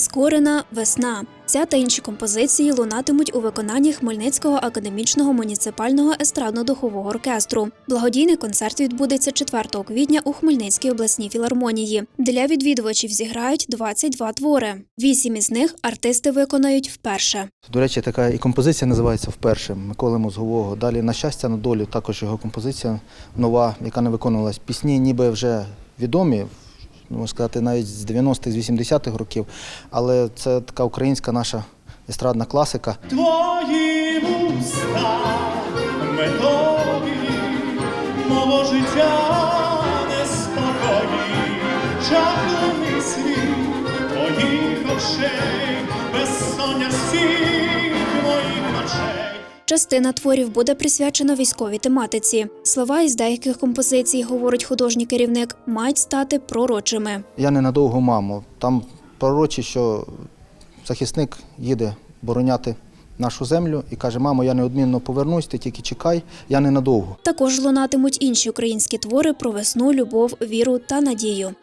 Нескорена весна. Ця та інші композиції лунатимуть у виконанні Хмельницького академічного муніципального естрадно-духового оркестру. Благодійний концерт відбудеться 4 квітня у Хмельницькій обласній філармонії. Для відвідувачів зіграють 22 твори. Вісім із них артисти виконають вперше. До речі, така і композиція називається вперше Миколи Мозгового. Далі на щастя, на долю також його композиція нова, яка не виконувалась. Пісні ніби вже відомі, можна сказати, навіть з 90-х, з 80-х років, але це така українська наша естрадна класика. Твої вуста медові, мого життя неспокої, чаклуний світ твоїх очей, безсоння всіх. Частина творів буде присвячена військовій тематиці. Слова із деяких композицій, говорить художній керівник, мають стати пророчими. Я ненадовго мамо. Там пророчі, що захисник їде бороняти нашу землю і каже: Мамо, я неодмінно повернусь, ти тільки чекай, я ненадовго. Також лунатимуть інші українські твори про весну, любов, віру та надію.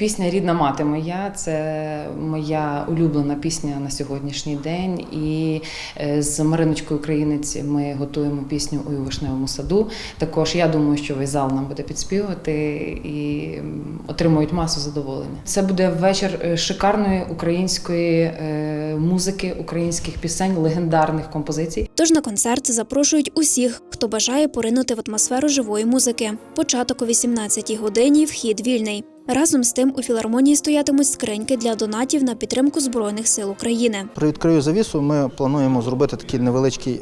Пісня Рідна мати моя це моя улюблена пісня на сьогоднішній день. І е, з Мариночкою Українець ми готуємо пісню у вишневому саду. Також я думаю, що весь зал нам буде підспівати і отримують масу задоволення. Це буде вечір е, шикарної української е, музики, українських пісень, легендарних композицій. Тож на концерт запрошують усіх, хто бажає поринути в атмосферу живої музики. Початок о 18-й годині, вхід вільний. Разом з тим у філармонії стоятимуть скриньки для донатів на підтримку Збройних сил України. Привідкрию завісу. Ми плануємо зробити такий невеличкий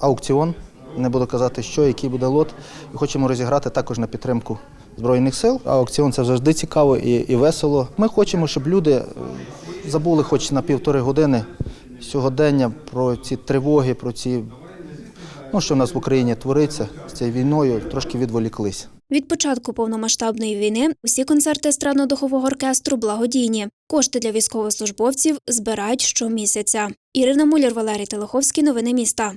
аукціон. Не буду казати, що, який буде лот. І хочемо розіграти також на підтримку Збройних сил. Аукціон це завжди цікаво і, і весело. Ми хочемо, щоб люди е, забули хоч на півтори години сьогодення про ці тривоги, про ці, ну, що в нас в Україні твориться з цією війною, трошки відволіклись. Від початку повномасштабної війни усі концерти естрадно-духового оркестру благодійні. Кошти для військовослужбовців збирають щомісяця. Ірина Муляр, Валерій Телеховський. Новини міста.